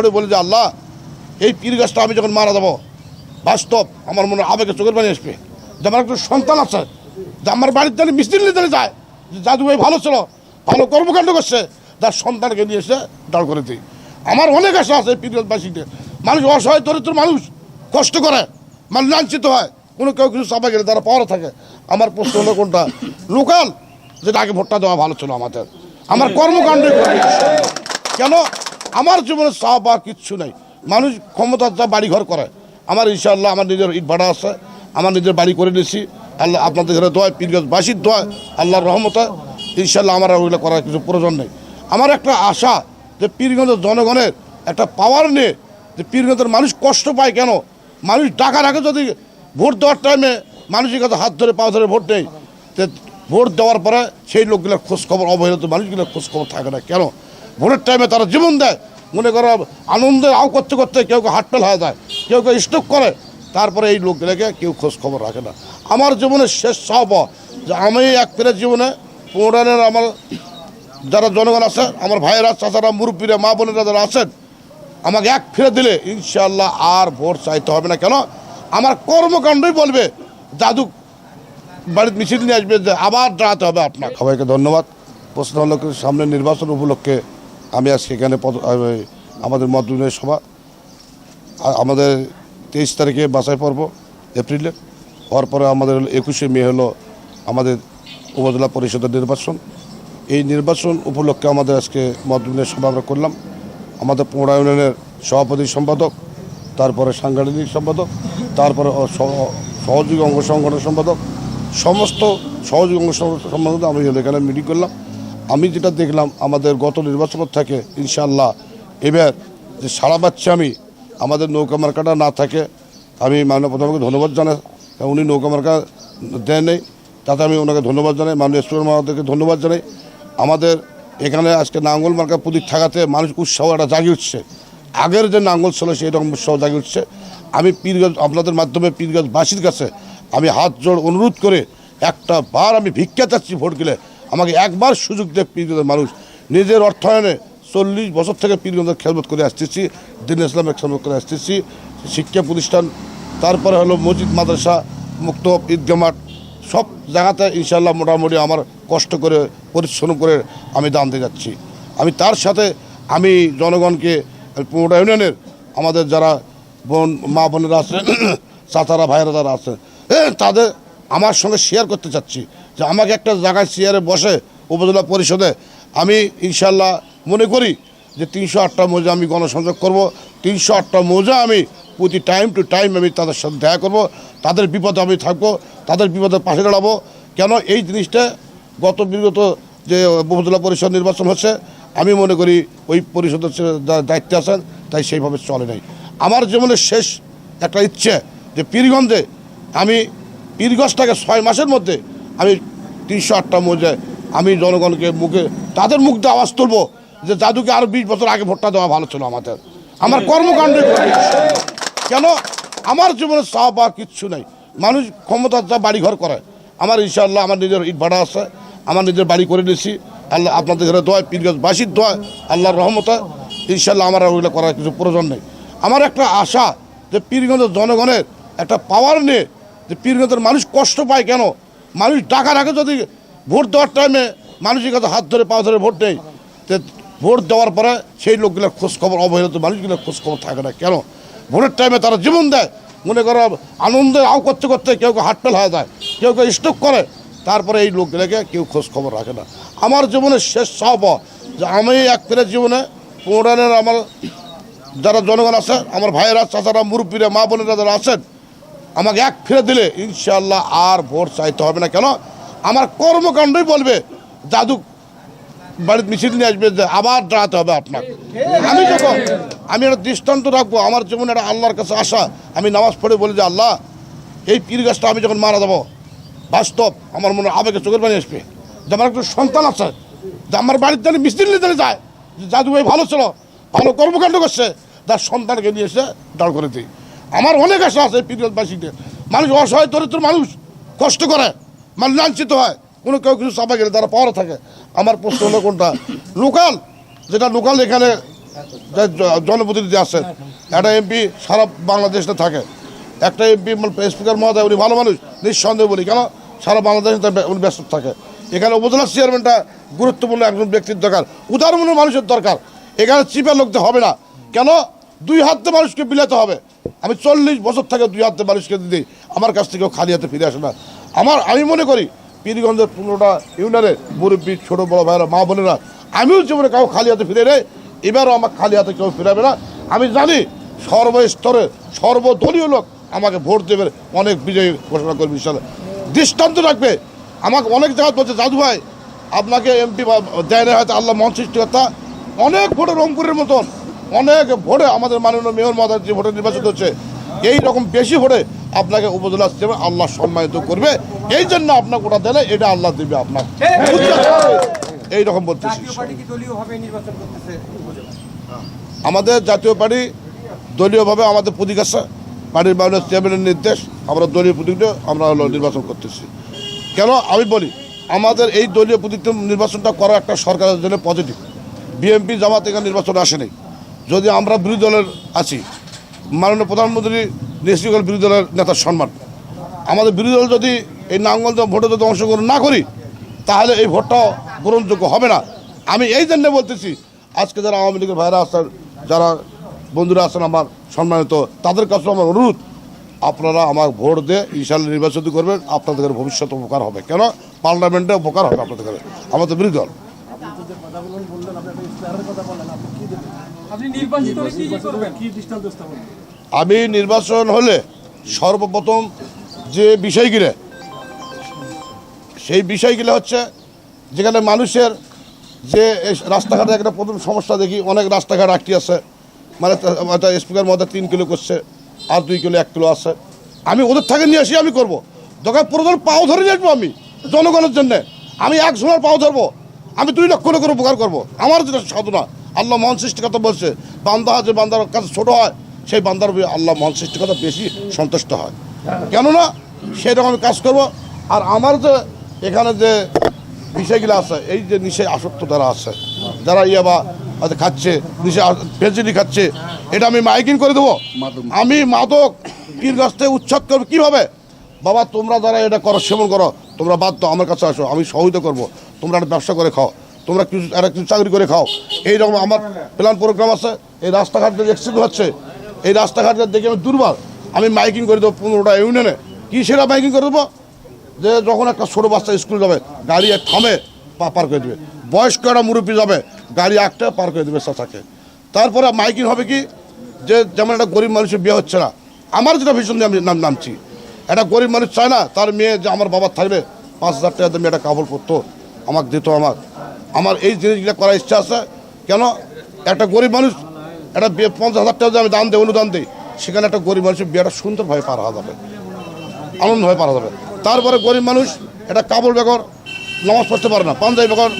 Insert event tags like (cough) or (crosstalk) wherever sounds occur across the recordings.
পড়ে বলি যে, আল্লাহ, এই পীর গাছটা আমি যখন মারা দেবো বাস্তব আমার মনে আবেগে চোখের পানি আসবে। যে আমার একটু সন্তান আছে, যে আমার বাড়ির জানি মিস্ত্রি নিয়ে নিতে যায়, যে দাদু ভাই ভালো ছিল, ভালো কর্মকাণ্ড করছে, তার সন্তানকে নিয়ে এসে দাঁড় করে দিই। আমার অনেক আশা আছে পীরগঞ্জবাসীতে মানুষ অসহায়, দরিদ্র মানুষ কষ্ট করে, মানুষ লাঞ্ছিত হয়। কোনো কেউ কিছু চাপা গেলে তারা পাওয়ার থাকে। আমার প্রশ্ন হলো কোনটা? লোকাল? যেটা আগে ভোটটা দেওয়া ভালো ছিল আমাদের। আমার কর্মকাণ্ড কেন? আমার জীবনে চা বা কিচ্ছু নেই। মানুষ ক্ষমতার যা বাড়ি ঘর করে। আমার ইনশাআল্লাহ আমার নিজের ইট ভাড়া আছে। আমার নিজের বাড়ি করে নিয়েছি। আল্লাহ আপনাদের ঘরে দোয়া, পীরগঞ্জবাসীর দোয়া, আল্লাহর রহমতে ইনশাল্লাহ আমার ওইগুলো করার কিছু প্রয়োজন নেই। আমার একটা আশা যে পীরগঞ্জের জনগণের একটা পাওয়ার নিয়ে যে পীরগঞ্জের মানুষ কষ্ট পায় কেন? মানুষ ডাকার আগে যদি ভোট দেওয়ার টাইমে মানুষের কাছে হাত ধরে, পা ধরে ভোট নেই ভোট দেওয়ার পরে সেই লোকগুলোর খোঁজখবর, অবহেলিত মানুষগুলোর খোঁজ খবর থাকে না। কেন? ভোটের টাইমে তারা জীবন দেয়। মনে করো, আনন্দে আও করতে করতে কেউ কেউ হাটফেল হয়ে যায়, কেউ কেউ স্টক করে, তারপরে এই লোকগুলোকে কেউ খোঁজ খবর রাখে না। আমার জীবনের শেষ সব যে আমি এক ফেরের জীবনে পুরানের আমার যারা জনগণ আছে, আমার ভাইয়েরা, চাচারা, মুরব্বীরা, মা বোনেরা যারা আছেন, আমাকে এক ফিরে দিলে ইনশাল্লাহ আর ভোট চাইতে হবে না। কেন? আমার কর্মকাণ্ডই বলবে দাদু বাড়ির মিছিল নিয়ে আসবে আবার দাঁড়াতে হবে আপনার। সবাইকে ধন্যবাদ। প্রশ্ন হলো সামনে নির্বাচন উপলক্ষে আমি আজকে এখানে আমাদের মতবিনিময় সভা। আমাদের তেইশ তারিখে বাছাই পর্ব, এপ্রিলে। হওয়ার পরে আমাদের একুশে মে হলো আমাদের উপজেলা পরিষদের নির্বাচন। এই নির্বাচন উপলক্ষে আমাদের আজকে মতবিনিময় সভা আমরা করলাম। আমাদের পোড়া ইউনিয়নের সভাপতি সম্পাদক, তারপরে সাংগঠনিক সম্পাদক, তারপরে সহ- সহযোগী অঙ্গ সংগঠন সম্পাদক, সমস্ত সহযোগী অঙ্গ সম্পাদক আমি এখানে মিটিং করলাম। আমি যেটা দেখলাম, আমাদের গত নির্বাচন থাকে ইনশাল্লাহ এবার যে সারা পাচ্ছি আমি, আমাদের নৌকা মার্কাটা না থাকে, আমি মাননীয় প্রধানমন্ত্রীকে ধন্যবাদ জানাই উনি নৌকা মার্কা দেন নেই, তাতে আমি ওনাকে ধন্যবাদ জানাই, মাননীয় স্টুডেন্ট মহাদেরকে ধন্যবাদ জানাই। আমাদের এখানে আজকে নাঙ্গল মার্কা প্রতীক থাকাতে মানুষ উৎসাহ, একটা জাগিয়ে উঠছে। আগের যে নাঙ্গল ছিল সেই রকম উৎসাহ জাগিয়ে উঠছে। আমি পীরগঞ্জ, আপনাদের মাধ্যমে পীরগঞ্জবাসীর কাছে আমি হাত জোড় অনুরোধ করে, একটা বার আমি ভিক্ষা চাচ্ছি ভোট গেলে আমাকে একবার সুযোগ দেয় পীরগঞ্জের মানুষ। নিজের অর্থায়নে চল্লিশ বছর থেকে পীরগঞ্জের খেলমত করে আসতেছি দিন ইসলামের খেলমত করে আসতেছি। শিক্ষা প্রতিষ্ঠান, তারপরে হলো মসজিদ, মাদ্রাসা, মুক্ত ঈদগাহ মাঠ, সব জায়গাতে ইনশাল্লাহ মোটামুটি আমার কষ্ট করে, পরিশ্রম করে আমি দান দিয়ে যাচ্ছি। আমি তার সাথে, আমি জনগণকে, পুরোটা ইউনিয়নের আমাদের যারা বোন, মা বোনেরা আছে, (clears throat) চাচারা, ভাইয়েরা যারা আছে, (clears throat) তাদের আমার সঙ্গে শেয়ার করতে চাচ্ছি। যে আমাকে একটা জায়গায় চেয়ারে বসে উপজেলা পরিষদে আমি ইনশাল্লাহ মনে করি যে তিনশো আটটা মৌজা আমি গণসংযোগ করব, তিনশো আটটা মৌজা আমি প্রতি টাইম টু টাইম আমি তাদের সাথে দেখা করব, তাদের বিপদে আমি থাকব, তাদের বিপদের পাশে দাঁড়াবো। কেন এই জিনিসটা গত বিগত যে উপজেলা পরিষদ নির্বাচন হচ্ছে, আমি মনে করি ওই পরিষদের দায়িত্বে আছেন, তাই সেইভাবে চলে নাই। আমার জীবনের শেষ একটা ইচ্ছে যে পীরগঞ্জে আমি পীরগঞ্জটাকে ছয় মাসের মধ্যে আমি তিনশো আটটা মৌজায় আমি জনগণকে মুখে তাদের মুখ দিয়ে আওয়াজ তুলবো যে জাদুকে আরও বিশ বছর আগে ভোটটা দেওয়া ভালো ছিল আমাদের। আমার কর্মকাণ্ড কেন? আমার জীবনে চা বা কিচ্ছু নেই। মানুষ ক্ষমতার যা বাড়ি ঘর করে। আমার ইনশাআল্লাহ আমার নিজের ইট ভাড়া আছে। আমার নিজের বাড়ি করে নিয়েছি। আল্লাহ আপনাদের ঘরে দোয়া পীরগঞ্জবাসীর দোয়া, আল্লাহর রহমতে ইনশাআল্লাহ আমার ওইগুলো করার কিছু প্রয়োজন নেই। আমার একটা আশা যে পীরগঞ্জের জনগণের একটা পাওয়ার নিয়ে যে পীরগঞ্জের মানুষ কষ্ট পায় কেন? মানুষ টাকা রাখে যদি ভোট দেওয়ার টাইমে মানুষের কাছে হাত ধরে, পা ধরে ভোট নেই ভোট দেওয়ার পরে সেই লোকগুলোর খোঁজ খবর অবহেলিত মানুষগুলোর খোঁজ খবর থাকে না। কেন? ভোটের টাইমে তারা জীবন দেয়। মনে করো, আনন্দে আও করতে করতে কেউ কেউ হাটফেল হয়ে যায়, কেউ কেউ স্টক করে, তারপরে এই লোকগুলোকে কেউ খোঁজ খবর রাখে না। আমার জীবনের শেষ সব যে আমি এক ফেরের জীবনে পুরানের আমার যারা জনগণ আছে, আমার ভাইয়েরা, চাচারা, মুরব্বীরা মা বোনেরা যারা আছেন আমাকে এক ফিরে দিলে ইনশাল্লাহ আর ভোট চাইতে হবে না। কেন? আমার কর্মকাণ্ডই বলবে দাদু বাড়িতে মিছিল নিয়ে আসবে, যে আবার দাঁড়াতে হবে আপনার আমি যখন, আমি একটা দৃষ্টান্ত রাখব, আমার জীবনে একটা আল্লাহর কাছে আসা, আমি নামাজ পড়ে বলি যে, আল্লাহ, এই পীর গাছটা আমি যখন মারা দেবো বাস্তব আমার মনে আবেগে চোখের পানি আসবে। যে আমার একটু সন্তান আছে, যে আমার বাড়িতে জানি মিস্ত্রি নিতে যায়, যে দাদু ভাই ভালো ছিল, ভালো কর্মকাণ্ড করছে, তার সন্তানকে নিয়ে এসে দাঁড় করে দিই। আমার অনেক আশা আছে পীরবাসীতে মানুষ অসহায়, দরিদ্র মানুষ কষ্ট করে, মানুষ লাঞ্ছিত হয়। কোনো কেউ কিছু চাপা গেলে তারা পাওয়ার থাকে। আমার প্রশ্ন হলো কোনটা? লোকাল, যেটা লোকাল এখানে জনপ্রতিনিধি আছেন, একটা এমপি সারা বাংলাদেশে থাকে। একটা এমপি স্পিকার মহোদয়, উনি ভালো মানুষ, নিঃসন্দেহ বলি, কেন? সারা বাংলাদেশে উনি ব্যস্ত থাকে। এখানে উপজেলা চেয়ারম্যানটা গুরুত্বপূর্ণ একজন ব্যক্তির দরকার। উদাহরণমূলক মানুষের দরকার। এখানে চিপের লোকদের হবে না। কেন? দুই হাতে মানুষকে বিলাতে হবে। আমি চল্লিশ বছর থেকে দুই হাতে মানুষকে দিই আমার কাছ থেকেও খালি হাতে ফিরে আসে না। আমার, আমি মনে করি পীরগঞ্জের পনেরোটা ইউনিয়নের মুরব্বী, ছোটো, বড় ভাইয়েরা, মা বোনেরা, আমিও জীবনে কাউ খালি হাতে ফিরে নেই। এবারও আমার খালি হাতে কেউ ফিরাবে না। আমি জানি সর্বস্তরে সর্বদলীয় লোক আমাকে ভোট দেবে অনেক বিজয়ী ঘোষণা করবে ইনশাল্লাহ। দৃষ্টান্ত রাখবে। আমাকে অনেক জায়গা বলছে, জাদু ভাই, আপনাকে এমপি দেয় না হয়তো আল্লাহ মন সৃষ্টিকর্তা। অনেক ভোটে রংপুরের মতন। অনেক ভোটে আমাদের মাননীয় মেয়র মহাদার যে ভোটে নির্বাচিত হচ্ছে। এই রকম বেশি ভোটে আপনাকে উপজেলা হিসেবে আল্লাহ সম্মানিত করবে। এই জন্য আপনাকে ওটা দিলে এটা আল্লাহ দেবে আপনার। এই রকম বলতেছি আমাদের জাতীয় পার্টি দলীয়ভাবে আমাদের প্রতীক আছে। পার্টির মাননীয় চেয়ারম্যানের নির্দেশ আমরা দলীয় প্রতীকটা আমরা নির্বাচন করতেছি। কেন? আমি বলি আমাদের এই দলীয় প্রতীক নির্বাচনটা করা একটা সরকারের জন্য পজিটিভ বিএনপি জামাত এখানে নির্বাচন আসেনি। যদি আমরা বিরোধী দলের আছি, মাননীয় প্রধানমন্ত্রী নিশ্চিত বিরোধী দলের নেতার সম্মান। আমাদের বিরোধী দল যদি এই নাঙ্গল ভোটে যদি অংশগ্রহণ না করি, তাহলে এই ভোটটাও গ্রহণযোগ্য হবে না। আমি এই জন্য বলতেছি, আজকে যারা আওয়ামী লীগের ভাইরা আছেন, যারা বন্ধুরা আছেন আমার সম্মানিত, তাদের কাছে আমার অনুরোধ, আপনারা আমার ভোট দিয়ে ইনশাল্লাহ নির্বাচিত করবেন, আপনাদের ভবিষ্যৎ উপকার হবে। কেন? পার্লামেন্টে উপকার হবে আপনাদের আমাদের বিরোধী দল। আপনি নির্বাচিত হলে কি কি করবেন? আমি নির্বাচন হলে সর্বপ্রথম যে বিষয়গুলো সেই বিষয়গুলো হচ্ছে যেখানে মানুষের যে রাস্তাঘাটে একটা প্রথম সমস্যা দেখি অনেক রাস্তাঘাট আটকে আছে। মানে স্পিকার মধ্যে তিন কিলো করছে আর দুই কিলো এক কিলো আছে। আমি ওদের থেকে নিয়ে আসি আমি করব। দোকান প্রয়োজন পাও ধরে নিয়ে আসব আমি জনগণের জন্যে আমি এক সময় পাও ধরবো। আমি দুই লক্ষ লোকের উপকার করব। আমার যেটা সাধনা আল্লাহ মহান সৃষ্টিকর্তা বলছে বান্দা যে বান্দার কাছে ছোট হয় সেই বান্দার আল্লাহ মহান সৃষ্টিকর্তা বেশি সন্তুষ্ট হয়। কেননা সেই রকম কাজ করব। আর আমার যে এখানে যে বিষয়গুলো আছে এই যে নিশে আসক্ত যারা আছে যারা ইয়ে বা খাচ্ছে নিশে ভেজিলি খাচ্ছে এটা আমি মাইকিং করে দেবো। আমি মাদক পীর গাছ থেকে উচ্ছেদ করব কীভাবে? বাবা তোমরা যারা এটা করো সেবন করো তোমরা দাও, আমার কাছে আসো, আমি সহযোগিতা করব। তোমরা একটা ব্যবসা করে খাও, তোমরা কিছু একটা কিছু চাকরি করে খাও। এইরকম আমার প্ল্যান প্রোগ্রাম আছে, এই রাস্তাঘাট অ্যাক্সিডেন্ট হচ্ছে। এই রাস্তাঘাট দেখে আমি দুর্বল। আমি মাইকিং করে দেবো পনেরোটা ইউনিয়নে কি সেটা মাইকিং করে দেবো? যে যখন একটা ছোটো বাচ্চা স্কুল যাবে, গাড়ি থামে পার করে দেবে। বয়স্ক একটা মুরব্বী যাবে, গাড়ি একটা পার করে দেবে চাচাকে। তারপরে মাইকিং হবে কি? যে যেমন একটা গরিব মানুষের বিয়ে হচ্ছে না, আমার যেটা ভীষণ আমি নাম নামছি। একটা গরিব মানুষ চায় না, তার মেয়ে যে আমার বাবার থাকবে, পাঁচ হাজার টাকা দিয়ে মেয়েটা কাপড় পরতো, আমাকে দিত আমার আমার এই জিনিসগুলো করার ইচ্ছা আছে। কেন? একটা গরিব মানুষ, একটা পঞ্চাশ হাজার টাকা যদি আমি দান দিই, অনুদান দিই, সেখানে একটা গরিব মানুষের বিয়েটা সুন্দরভাবে পার হওয়া যাবে আনন্দ হয়ে পারা যাবে। তারপরে গরিব মানুষ এটা কাপড় বেগর, নামাজ পড়তে পারে না, পাঞ্জাবি বেগর,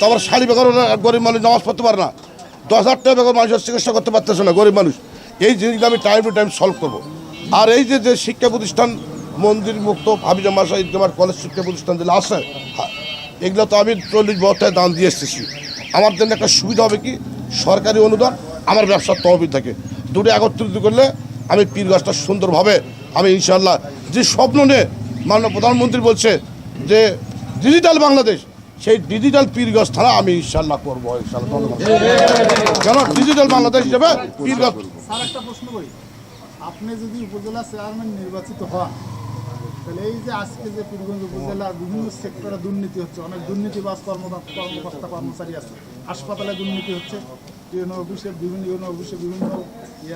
তারপর শাড়ি বেগর গরিব মানুষ নামাজ পড়তে পারে না। দশ হাজার টাকা বেগর মানুষের চিকিৎসা করতে পারতেছে না গরিব মানুষ। এই জিনিসগুলো আমি টাইম টু টাইম সলভ করব। আর এই যে যে শিক্ষা প্রতিষ্ঠান মন্দির মুক্ত হাবিজা মাসা ইদগামার কলেজ শিক্ষা প্রতিষ্ঠান যেগুলো আছে হ্যাঁ, এগুলো তো আমি চল্লিশ বছর দান দিয়ে এসেছি। আমার জন্য একটা সুবিধা হবে কি? সরকারি অনুদান আমার ব্যবসার তহবিল থাকে। দুটো একত্রিত করলে আমি পীর গাছটা সুন্দরভাবে আমি ইনশাল্লাহ যে স্বপ্ন নিয়ে মাননীয় প্রধানমন্ত্রী বলছে যে ডিজিটাল বাংলাদেশ সেই ডিজিটাল পীরগঞ্জ থানা আমি ইনশাল্লাহ করব ইনশাল্লাহ কেন? ডিজিটাল বাংলাদেশ হিসেবে পীরগঞ্জ আপনি যদি উপজেলা চেয়ারম্যান নির্বাচিত হন, তাহলে এই যে আজকে যে পীরগঞ্জ উপজেলার বিভিন্ন সেক্টরে দুর্নীতি হচ্ছে, অনেক দুর্নীতিবাজ কর্মদা- কর্মকর্তা কর্মচারী আছে। হাসপাতালে দুর্নীতি হচ্ছে ইউনো অফিসে বিভিন্ন ইউনো অফিসে বিভিন্ন ইয়ে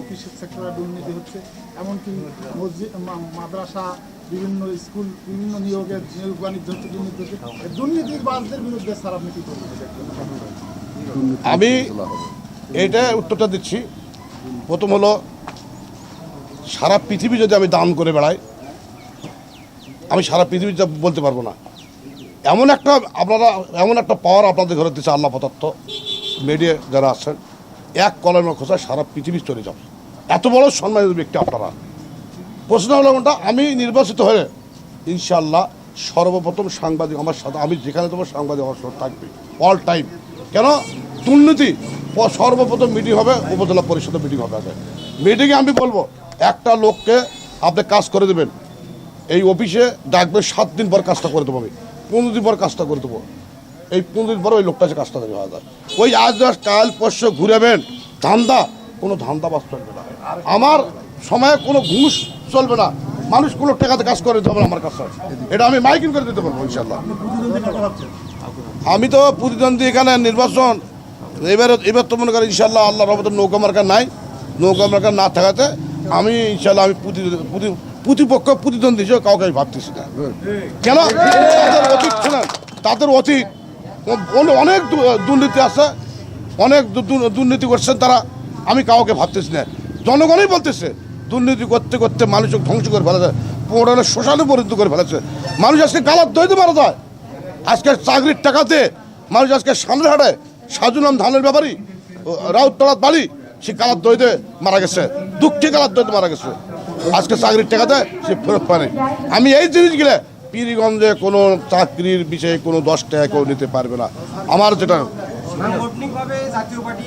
অফিসের সেক্টরে দুর্নীতি হচ্ছে। এমনকি মসজিদ মাদ্রাসা, বিভিন্ন স্কুল, বিভিন্ন নিয়োগের নিয়োগ বাণিজ্য হচ্ছে, দুর্নীতি হচ্ছে। এই দুর্নীতিবাজদের বিরুদ্ধে স্যার, আপনি কী করবেন আমি এটা উত্তরটা দিচ্ছি। প্রথম হলো সারা পৃথিবী যদি আমি দান করে বেড়াই, আমি সারা পৃথিবী বলতে পারব না। এমন একটা আপনারা, এমন একটা পাওয়ার আপনাদের ঘরে দিচ্ছে আল্লাহ পদার্থ মিডিয়া যারা আছেন, এক কলমের খোঁচায় সারা পৃথিবী চলে যাবে। এত বড় সম্মানিত ব্যক্তি আপনারা। প্রশ্ন হলো কোনটা? আমি নির্বাচিত হয়ে ইনশাল্লাহ সর্বপ্রথম সাংবাদিক আমার সাথে, আমি যেখানে তোমার সাংবাদিক আমার সাথে থাকবে অল টাইম কেন? দুর্নীতি সর্বপ্রথম মিটিং হবে, উপজেলা পরিষদের মিটিং হবে আগে। মিটিংয়ে আমি বলব একটা লোককে আপনি কাজ করে দেবেন। এই অফিসে ডাকবে সাত দিন পর কাজটা করে দেবো আমি। পনেরো দিন পর কাজটা করে দেবো। এই পনেরো দিন পর ওই লোকটা এসে কাজটা দেবে। হাজার ওই আজ আজ কাল পরশু ঘুরেবেন ধান্দা কোনো ধান্দা বাস চলবে না। আমার সময়ে কোনো ঘুষ চলবে না। মানুষ কোনো টাকাতে কাজ করে দিতে হবে আমার কাছে। এটা আমি মাইকিং করে দিতে পারব ইনশাল্লাহ আমি তো প্রতিদ্বন্দ্বী এখানে নির্বাচন। এবারে এবার তো মনে করেন ইনশাল্লাহ আল্লাহ রহমতের নৌকা মার্কা নাই। নৌকা মার্কা না থাকাতে আমি ইনশাল্লাহ আমি প্রতি- প্রতি- প্রতিপক্ষ প্রতিদ্বন্দ্বী হিসেবে কাউকে আমি ভাবতেছি না। কেন? তাদের অতীত ছিলেন তাদের অতীত। অনে- অনেক দুর্নীতি আছে। অনেক দুর্নীতি করছেন তারা। আমি কাউকে ভাবতেছি না। জনগণই বলতেছে, দুর্নীতি করতে করতে মানুষকে ধ্বংস করে ফেলেছে পড়ালে শ্মশানে পরিণত করে ফেলেছে। মানুষ আজকে গালার দইতে মারা যায়। আজকে চাকরির টাকাতে মানুষ আজকে সামনে হাঁটে সাজুনাম ধানের ব্যাপারী রাউততলাত বাড়ি সে কালার দইতে মারা গেছে। দুঃখে কালার দইতে মারা গেছে। আজকে চাকরির টাকাতে সে ফেরত পায় আমি এই জিনিসগুলো পীরগঞ্জে কোনো চাকরির বিষয়ে কোনো দশ টাকা কেউ নিতে পারবে না। আমার যেটা জাতীয় পার্টি